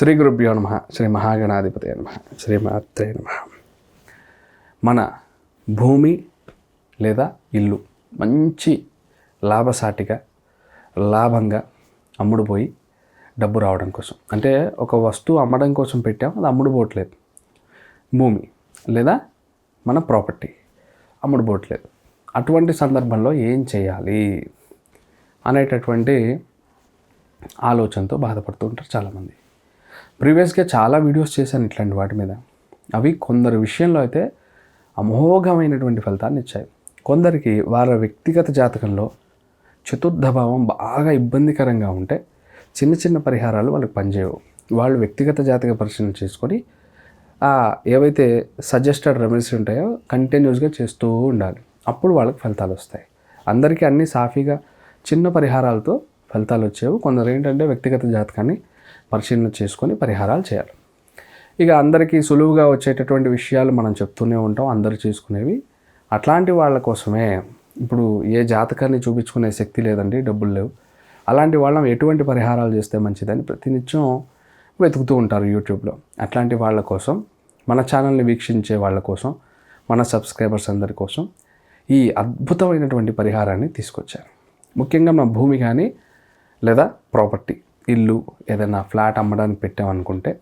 శ్రీ గురుభ్యో నమ శ్రీ మహాగణాధిపతి నమ శ్రీ మాత్రే నమ. మన భూమి లేదా ఇల్లు మంచి లాభసాటిగా లాభంగా అమ్ముడుపోయి డబ్బు రావడం కోసం. అంటే ఒక వస్తువు అమ్మడం కోసం పెట్టాం అది అమ్ముడుపోవట్లేదు. భూమి లేదా మన ప్రాపర్టీ అమ్ముడుపోవట్లేదు. అటువంటి సందర్భంలో ఏం చేయాలి అనేటటువంటి ఆలోచనతో బాధపడుతూ ఉంటారు చాలామంది. ప్రీవియస్గా చాలా వీడియోస్ చేశాను ఇట్లాంటి వాటి మీద. అవి కొందరు విషయంలో అయితే అమోఘమైనటువంటి ఫలితాన్ని ఇచ్చాయి. కొందరికి వాళ్ళ వ్యక్తిగత జాతకంలో చతుర్థ భావం బాగా ఇబ్బందికరంగా ఉంటే చిన్న చిన్న పరిహారాలు వాళ్ళకి పనిచేయవు. వాళ్ళు వ్యక్తిగత జాతక పరిశీలన చేసుకొని ఏవైతే సజెస్టెడ్ రెమెడీస్ ఉంటాయో కంటిన్యూస్గా చేస్తూ ఉండాలి. అప్పుడు వాళ్ళకి ఫలితాలు వస్తాయి. అందరికీ అన్ని సాఫీగా చిన్న పరిహారాలతో ఫలితాలు వచ్చేవి. కొందరు ఏంటంటే వ్యక్తిగత జాతకాన్ని పరిశీలన చేసుకొని పరిహారాలు చేయాలి. ఇక అందరికీ సులువుగా వచ్చేటటువంటి విషయాలు మనం చెప్తూనే ఉంటాం. అందరు చేసుకునేవి అట్లాంటి వాళ్ళ కోసమే. ఇప్పుడు ఏ జాతకాన్ని చూపించుకునే శక్తి లేదండి డబ్బులు లేవు. అలాంటి వాళ్ళం ఎటువంటి పరిహారాలు చేస్తే మంచిదని ప్రతినిత్యం వెతుకుతూ ఉంటారు యూట్యూబ్లో. అట్లాంటి వాళ్ళ కోసం మన ఛానల్ని వీక్షించే వాళ్ళ కోసం మన సబ్స్క్రైబర్స్ అందరి కోసం ఈ అద్భుతమైనటువంటి పరిహారాన్ని తీసుకొచ్చారు. ముఖ్యంగా మన భూమి కానీ లేదా ప్రాపర్టీ. ఇల్లు ఏదైనా ఫ్లాట్ అమ్మడానికి పెట్టామనుకుంటే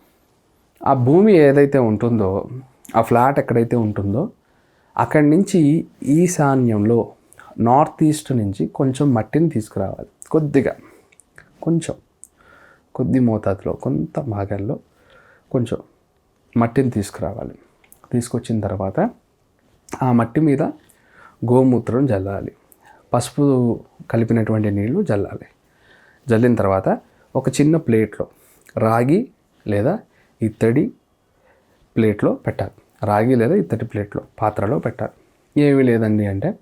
ఆ భూమి ఏదైతే ఉంటుందో ఆ ఫ్లాట్ ఎక్కడైతే ఉంటుందో అక్కడి నుంచి ఈశాన్యంలో నార్త్ ఈస్ట్ నుంచి కొంచెం మట్టిని తీసుకురావాలి. కొద్దిగా కొంచెం కొద్ది మోతాదులో కొంత భాగంలో కొంచెం మట్టిని తీసుకురావాలి. తీసుకొచ్చిన తర్వాత ఆ మట్టి మీద గోమూత్రం జల్లాలి. పసుపు కలిపినటువంటి నీళ్ళు జల్లాలి. జల్లిన తర్వాత ఒక చిన్న ప్లేట్లో రాగి లేదా ఇత్తడి ప్లేట్లో పెట్టాలి. రాగి లేదా ఇత్తడి ప్లేట్లో పాత్రలో పెట్టాలి. ఏమీ లేదండి అంటే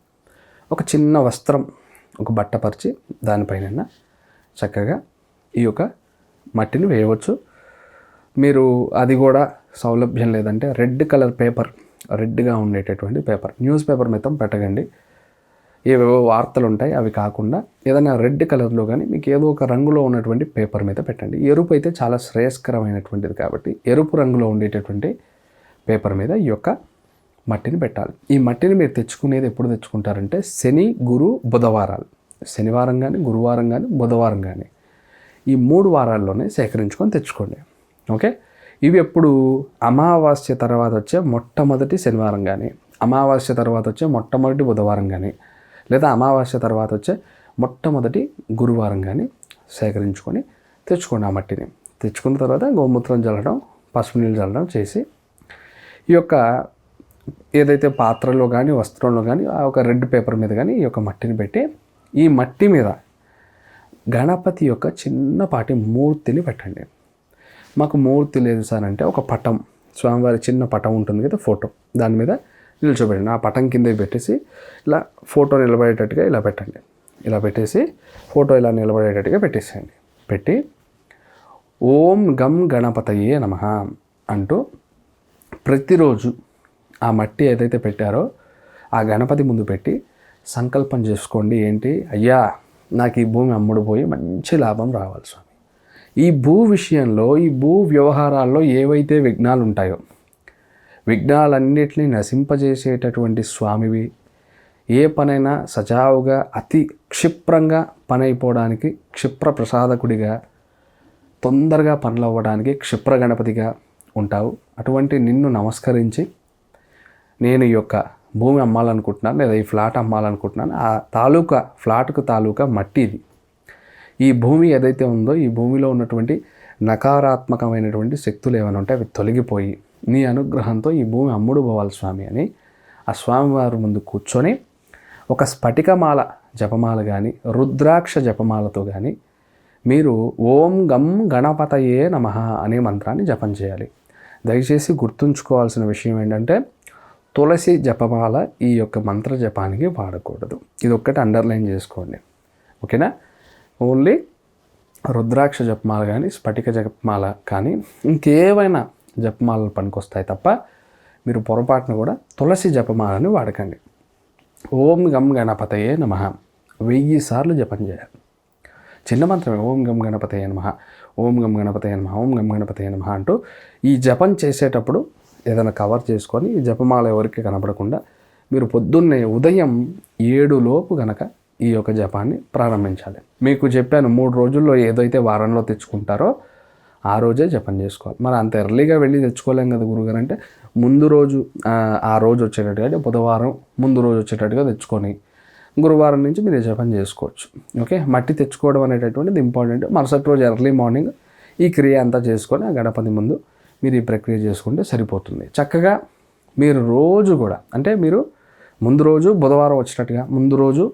ఒక చిన్న వస్త్రం ఒక బట్ట పరిచి దానిపైన చక్కగా ఈ యొక్క మట్టిని వేయవచ్చు. మీరు అది కూడా సౌలభ్యం లేదంటే రెడ్ కలర్ పేపర్ రెడ్గా ఉండేటటువంటి పేపర్ న్యూస్ పేపర్ మొత్తం పెట్టకండి. ఏవేవో వార్తలు ఉంటాయి అవి కాకుండా ఏదైనా రెడ్ కలర్లో కానీ మీకు ఏదో ఒక రంగులో ఉన్నటువంటి పేపర్ మీద పెట్టండి. ఎరుపు అయితే చాలా శ్రేయస్కరమైనటువంటిది కాబట్టి ఎరుపు రంగులో ఉండేటటువంటి పేపర్ మీద ఈ యొక్క మట్టిని పెట్టాలి. ఈ మట్టిని మీరు తెచ్చుకునేది ఎప్పుడు తెచ్చుకుంటారంటే శని గురు బుధవారాలు. శనివారం కానీ గురువారం కానీ బుధవారం కానీ ఈ మూడు వారాల్లోనే సేకరించుకొని తెచ్చుకోండి. ఓకే? ఇవి ఎప్పుడు అమావాస్య తర్వాత వచ్చే మొట్టమొదటి శనివారం కానీ అమావాస్య తర్వాత వచ్చే మొట్టమొదటి బుధవారం కానీ లేదా అమావాస్య తర్వాత వచ్చే మొట్టమొదటి గురువారం కానీ సేకరించుకొని తెచ్చుకోండి ఆ మట్టిని. తెచ్చుకున్న తర్వాత గోమూత్రం చల్లడం పసుపు నీళ్ళు చల్లడం చేసి ఈ యొక్క ఏదైతే పాత్రలో కానీ వస్త్రంలో కానీ ఆ ఒక రెడ్ పేపర్ మీద కానీ ఈ యొక్క మట్టిని పెట్టి ఈ మట్టి మీద గణపతి యొక్క చిన్నపాటి మూర్తిని పెట్టండి. మాకు మూర్తి లేదు సార్ అంటే ఒక పటం. స్వామివారి చిన్న పటం ఉంటుంది కదా ఫోటో. దాని మీద నిల్చోబెట్టండి ఆ పటం కింద పెట్టేసి ఇలా ఫోటో నిలబడేటట్టుగా ఇలా పెట్టండి. ఇలా పెట్టేసి ఫోటో ఇలా నిలబడేటట్టుగా పెట్టేసేయండి. పెట్టి ఓం గం గణపతయే నమ అంటూ ప్రతిరోజు ఆ మట్టి ఏదైతే పెట్టారో ఆ గణపతి ముందు పెట్టి సంకల్పం చేసుకోండి. ఏంటి? అయ్యా నాకు ఈ భూమి అమ్ముడుపోయి మంచి లాభం రావాలి స్వామి. ఈ భూ విషయంలో ఈ భూ వ్యవహారాల్లో ఏవైతే విఘ్నాలు ఉంటాయో విఘ్నాలన్నిటినీ నశింపజేసేటటువంటి స్వామివి. ఏ పనైనా సజావుగా అతి క్షిప్రంగా పని అయిపోవడానికి క్షిప్ర ప్రసాదకుడిగా తొందరగా పనులు అవ్వడానికి క్షిప్ర గణపతిగా ఉంటావు. అటువంటి నిన్ను నమస్కరించి నేను ఈ యొక్క భూమి అమ్మాలనుకుంటున్నాను లేదా ఈ ఫ్లాట్ అమ్మాలనుకుంటున్నాను. ఆ తాలూకా ఫ్లాట్కు తాలూకా మట్టి ఇది. ఈ భూమి ఏదైతే ఉందో ఈ భూమిలో ఉన్నటువంటి నకారాత్మకమైనటువంటి శక్తులు ఏమైనా ఉంటే అవి తొలగిపోయి నీ అనుగ్రహంతో ఈ భూమి అమ్ముడు పోవాలి స్వామి అని ఆ స్వామివారి ముందు కూర్చొని ఒక స్ఫటికమాల జపమాల కానీ రుద్రాక్ష జపమాలతో కానీ మీరు ఓం గం గణపతయే నమ అనే మంత్రాన్ని జపం చేయాలి. దయచేసి గుర్తుంచుకోవాల్సిన విషయం ఏంటంటే తులసి జపమాల ఈ యొక్క మంత్ర జపానికి వాడకూడదు. ఇది ఒక్కటి అండర్లైన్ చేసుకోండి. ఓకేనా? ఓన్లీ రుద్రాక్ష జపమాల కానీ స్ఫటిక జపమాల కానీ ఇంకేవైనా జపమాలలు పనికొస్తాయి తప్ప మీరు పొరపాటున కూడా తులసి జపమాలని వాడకండి. ఓం గం గణపతయే నమ. వెయ్యి సార్లు జపం చేయాలి. చిన్న మంత్రమే ఓం గం గణపతయ నమ. ఓం గం గణపతయ నమ. ఓం గం గణపతయ నమ అంటూ ఈ జపం చేసేటప్పుడు ఏదైనా కవర్ చేసుకొని ఈ జపమాల ఎవరికి కనపడకుండా మీరు పొద్దున్నే ఉదయం ఏడులోపు గనక ఈ యొక్క జపాన్ని ప్రారంభించాలి. మీకు చెప్పాను మూడు రోజుల్లో ఏదైతే వారంలో తెచ్చుకుంటారో ఆ రోజే జపం చేసుకోవాలి. మరి అంత ఎర్లీగా వెళ్ళి తెచ్చుకోలేం కదా గురుగారు. అంటే ముందు రోజు ఆ, రోజు వచ్చేటట్టుగా అంటే బుధవారం ముందు రోజు వచ్చేటట్టుగా తెచ్చుకొని గురువారం నుంచి మీరు జపం చేసుకోవచ్చు. ఓకే? మట్టి తెచ్చుకోవడం అనేటటువంటిది ఇంపార్టెంట్ మరుసటి రోజు ఎర్లీ మార్నింగ్ ఈ క్రియ అంతా చేసుకొని ఆ గణపతి ముందు మీరు ఈ ప్రక్రియ చేసుకుంటే సరిపోతుంది. చక్కగా మీరు రోజు కూడా అంటే మీరు ముందు రోజు బుధవారం వచ్చేటట్టుగా ముందు రోజు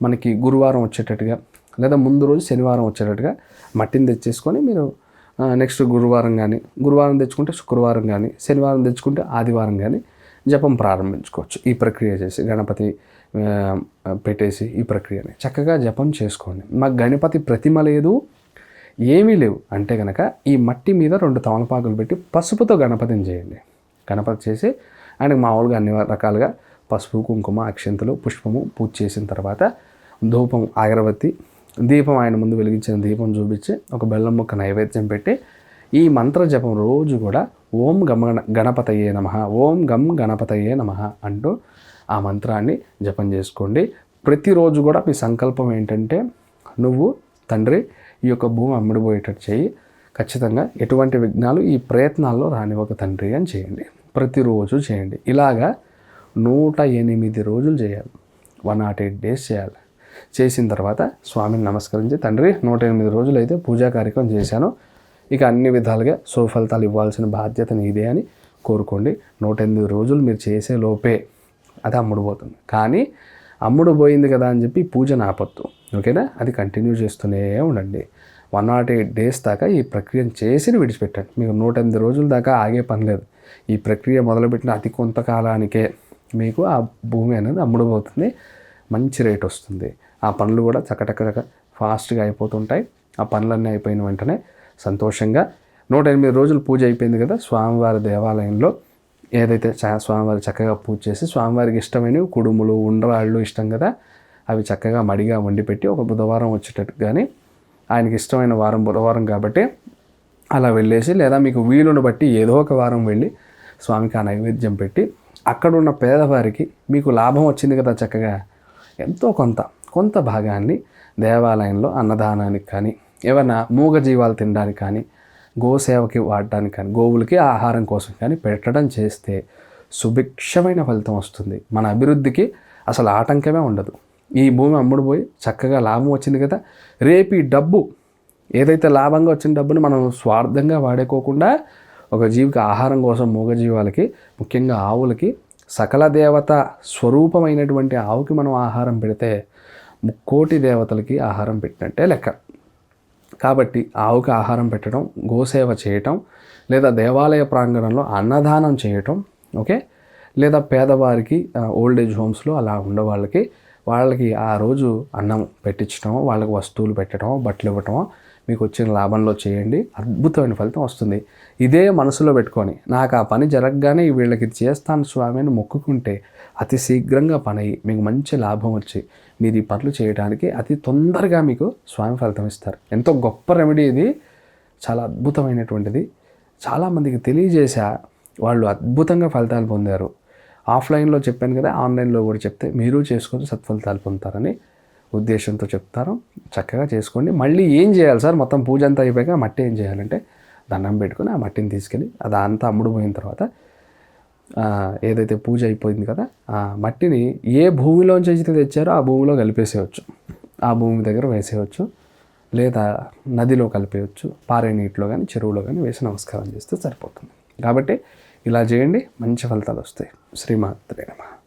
మనకి గురువారం వచ్చేటట్టుగా లేదా ముందు రోజు శనివారం వచ్చేటట్టుగా మట్టిని తెచ్చేసుకొని మీరు నెక్స్ట్ గురువారం కానీ గురువారం తెచ్చుకుంటే శుక్రవారం కానీ శనివారం తెచ్చుకుంటే ఆదివారం కానీ జపం ప్రారంభించుకోవచ్చు. ఈ ప్రక్రియ చేసి గణపతి పెట్టేసి ఈ ప్రక్రియని. చక్కగా జపం చేసుకోండి. మాకు గణపతి ప్రతిమ లేదు ఏమీ లేవు. అంటే కనుక ఈ మట్టి మీద రెండు తమలపాకులు పెట్టి పసుపుతో గణపతిని చేయండి. గణపతి చేసి ఆయనకు మామూలుగా అన్ని రకాలుగా పసుపు కుంకుమ అక్షంతలు పుష్పము పూజ చేసిన తర్వాత ధూపం అగరబత్తి దీపం ఆయన ముందు వెలిగించిన దీపం చూపించి ఒక బెల్లం ముక్క నైవేద్యం పెట్టి ఈ మంత్ర జపం రోజు కూడా ఓం గమ గణపతయే నమ ఓం గం గణపతయే నమ అంటూ ఆ మంత్రాన్ని జపం చేసుకోండి. ప్రతిరోజు కూడా మీ సంకల్పం ఏంటంటే నువ్వు తండ్రి ఈ యొక్క భూమి అమ్ముడిపోయేటట్టు చేయి. ఖచ్చితంగా ఎటువంటి విఘ్నాలు ఈ ప్రయత్నాల్లో రానివ్వక తండ్రి అని చేయండి. ప్రతిరోజు చేయండి. ఇలాగా నూట ఎనిమిది రోజులు చేయాలి. వన్ నాట్ ఎయిట్ డేస్ చేయాలి. చేసిన తర్వాత స్వామిని నమస్కరించి తండ్రి నూట ఎనిమిది రోజులు అయితే పూజా కార్యక్రమం చేశాను. ఇక అన్ని విధాలుగా సుఫలితాలు ఇవ్వాల్సిన బాధ్యత నీదే అని కోరుకోండి. నూట ఎనిమిది రోజులు మీరు చేసే లోపే అది అమ్ముడు పోతుంది. కానీ అమ్ముడు పోయింది కదా అని చెప్పి పూజ నాపత్తు ఓకేనా? అది కంటిన్యూ చేస్తూనే ఉండండి. వన్ నాట్ ఎయిట్ డేస్ దాకా ఈ ప్రక్రియను చేసి విడిచిపెట్టండి. మీకు నూట ఎనిమిది రోజుల దాకా ఆగే పని లేదు. ఈ ప్రక్రియ మొదలుపెట్టిన అతి కొంతకాలానికే మీకు ఆ భూమి అనేది అమ్ముడుపోతుంది మంచి రేట్ వస్తుంది. ఆ పనులు కూడా చకటక ఫాస్ట్గా అయిపోతుంటాయి. ఆ పనులన్నీ అయిపోయిన వెంటనే సంతోషంగా నూట ఎనిమిది రోజులు పూజ అయిపోయింది కదా స్వామివారి దేవాలయంలో. ఏదైతే స్వామివారి చక్కగా పూజ చేసి స్వామివారికి ఇష్టమైనవి కుడుములు ఉండరాళ్ళు ఇష్టం కదా అవి చక్కగా మడిగా వండిపెట్టి ఒక బుధవారం వచ్చేటట్టు కానీ ఆయనకి ఇష్టమైన వారం బుధవారం కాబట్టి అలా వెళ్ళేసి లేదా మీకు వీలును బట్టి ఏదో ఒక వారం వెళ్ళి స్వామికి ఆ నైవేద్యం పెట్టి అక్కడ ఉన్న పేదవారికి మీకు లాభం వచ్చింది కదా చక్కగా ఎంతో కొంత కొంత భాగాన్ని దేవాలయంలో అన్నదానానికి కానీ ఏమైనా మూగజీవాలు తినడానికి కానీ గోసేవకి వాడడానికి కానీ గోవులకి ఆహారం కోసం కానీ పెట్టడం చేస్తే సుభిక్షమైన ఫలితం వస్తుంది. మన అభివృద్ధికి అసలు ఆటంకమే ఉండదు. ఈ భూమి అమ్ముడు పోయి చక్కగా లాభం వచ్చింది కదా. రేపు ఈ డబ్బు ఏదైతే లాభంగా వచ్చిన డబ్బుని మనం స్వార్థంగా వాడేకోకుండా ఒక జీవికి ఆహారం కోసం మూగజీవాలకి ముఖ్యంగా ఆవులకి సకల దేవత స్వరూపమైనటువంటి ఆవుకి మనం ఆహారం పెడితే ముక్కోటి దేవతలకి ఆహారం పెట్టినట్టే లెక్క. కాబట్టి ఆవుకి ఆహారం పెట్టడం గోసేవ చేయటం లేదా దేవాలయ ప్రాంగణంలో అన్నదానం చేయటం ఓకే? లేదా పేదవారికి ఓల్డ్ ఏజ్ హోమ్స్లో అలా ఉండే వాళ్ళకి ఆ రోజు అన్నం పెట్టించడం వాళ్ళకి వస్తువులు పెట్టడం బట్టలు ఇవ్వటం మీకు వచ్చిన లాభంలో చేయండి. అద్భుతమైన ఫలితం వస్తుంది. ఇదే మనసులో పెట్టుకొని నాకు ఆ పని జరగగానే వీళ్ళకి ఇది చేస్తాను స్వామి అని మొక్కుకుంటే అతి శీఘ్రంగా పని అయ్యి మీకు మంచి లాభం వచ్చి మీరు ఈ పనులు చేయడానికి అతి తొందరగా మీకు స్వామి ఫలితం ఇస్తారు. ఎంతో గొప్ప రెమెడీ ఇది. చాలా అద్భుతమైనటువంటిది. చాలామందికి తెలియజేసా వాళ్ళు అద్భుతంగా ఫలితాలు పొందారు. ఆఫ్లైన్లో చెప్పాను కదా ఆన్లైన్లో కూడా చెప్తే మీరు చేసుకొని సత్ఫలితాలు పొందుతారని ఉద్దేశంతో చెప్తారు. చక్కగా చేసుకోండి. మళ్ళీ ఏం చేయాలి సార్? మొత్తం పూజ అంతా అయిపోయాక మట్టి ఏం చేయాలంటే దండం పెట్టుకుని ఆ మట్టిని తీసుకెళ్ళి అది అంతా అమ్ముడుపోయిన తర్వాత ఏదైతే పూజ అయిపోయింది కదా ఆ మట్టిని ఏ భూమిలోంచి అయితే తెచ్చారో ఆ భూమిలో కలిపేసేయచ్చు. ఆ భూమి దగ్గర వేసేయచ్చు. లేదా నదిలో కలిపేయచ్చు. పారే నీటిలో కానీ చెరువులో కానీ వేసి నమస్కారం చేస్తే సరిపోతుంది. కాబట్టి ఇలా చేయండి మంచి ఫలితాలు వస్తాయి. శ్రీమాత్రే నమ.